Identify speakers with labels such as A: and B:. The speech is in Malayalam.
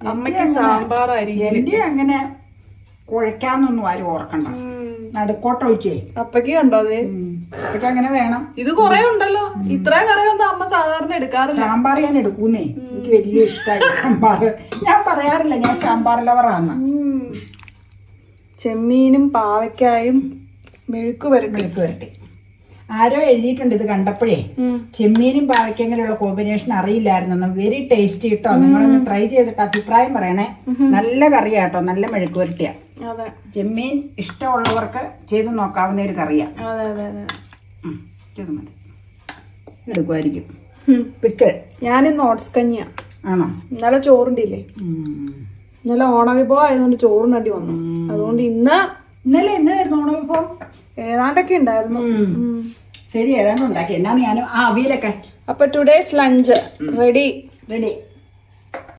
A: അമ്മയ്ക്ക് സാമ്പാറായിരിക്കും
B: എന്റെ അങ്ങനെ കുഴക്കാന്നൊന്നും ആരും ഓർക്കണ്ട. നടുക്കോട്ട ഒഴിച്ചേ.
A: അപ്പക്ക് കണ്ടോ അത്?
B: അപ്പക്ക് അങ്ങനെ വേണം.
A: ഇത് കൊറേ ഉണ്ടല്ലോ. ഇത്ര കറിയൊന്നും അമ്മ സാധാരണ എടുക്കാറില്ല.
B: സാമ്പാർ ഞാൻ എടുക്കൂന്നേ. എനിക്ക് വലിയ ഇഷ്ടമായി സാമ്പാർ ഞാൻ പറയാറില്ല ഞാൻ സാമ്പാർ ലവറാന്ന്
A: ഉം. ചെമ്മീനും പാവയ്ക്കായും മെഴുക്ക് വരട്ടി.
B: മെഴുക്ക് വരട്ടി. ആരോ എഴുതിയിട്ടുണ്ട് ഇത് കണ്ടപ്പോഴേ. ചെമ്മീനും പാവയ്ക്കും അങ്ങനെയുള്ള കോമ്പിനേഷൻ അറിയില്ലായിരുന്നു. വെരി ടേസ്റ്റി കേട്ടോ നിങ്ങളൊന്ന് ട്രൈ ചെയ്തിട്ട് അഭിപ്രായം പറയണേ. നല്ല കറിയാ കേട്ടോ നല്ല മെഴുക്ക് പുരട്ടിയാ
A: അതെ.
B: ചെമ്മീൻ ഇഷ്ടമുള്ളവർക്ക് ചെയ്ത് നോക്കാവുന്ന ഒരു കറിയാ. മതി. എടുക്കുമായിരിക്കും. പിക്ക്.
A: ഞാനിന്ന് ഓട്സ് കഞ്ഞിയാ.
B: ആണോ?
A: ഇന്നലെ ചോറുണ്ടില്ലേ? ഇന്നലെ ഓണവിഭവം ആയതുകൊണ്ട് ചോറിനടി വന്നു. അതുകൊണ്ട് ഇന്ന്
B: ഇന്നലെ എന്നായിരുന്നു ഓണവിഭവം?
A: ഏതാണ്ടൊക്കെ ഉണ്ടായിരുന്നു.
B: ശരി ഏതാണ്ട് ഉണ്ടാക്കി. എന്നാണ് ഞാനും ആ അവിയലൊക്കെ.
A: അപ്പൊ ടുഡേസ് ലഞ്ച് റെഡി
B: റെഡി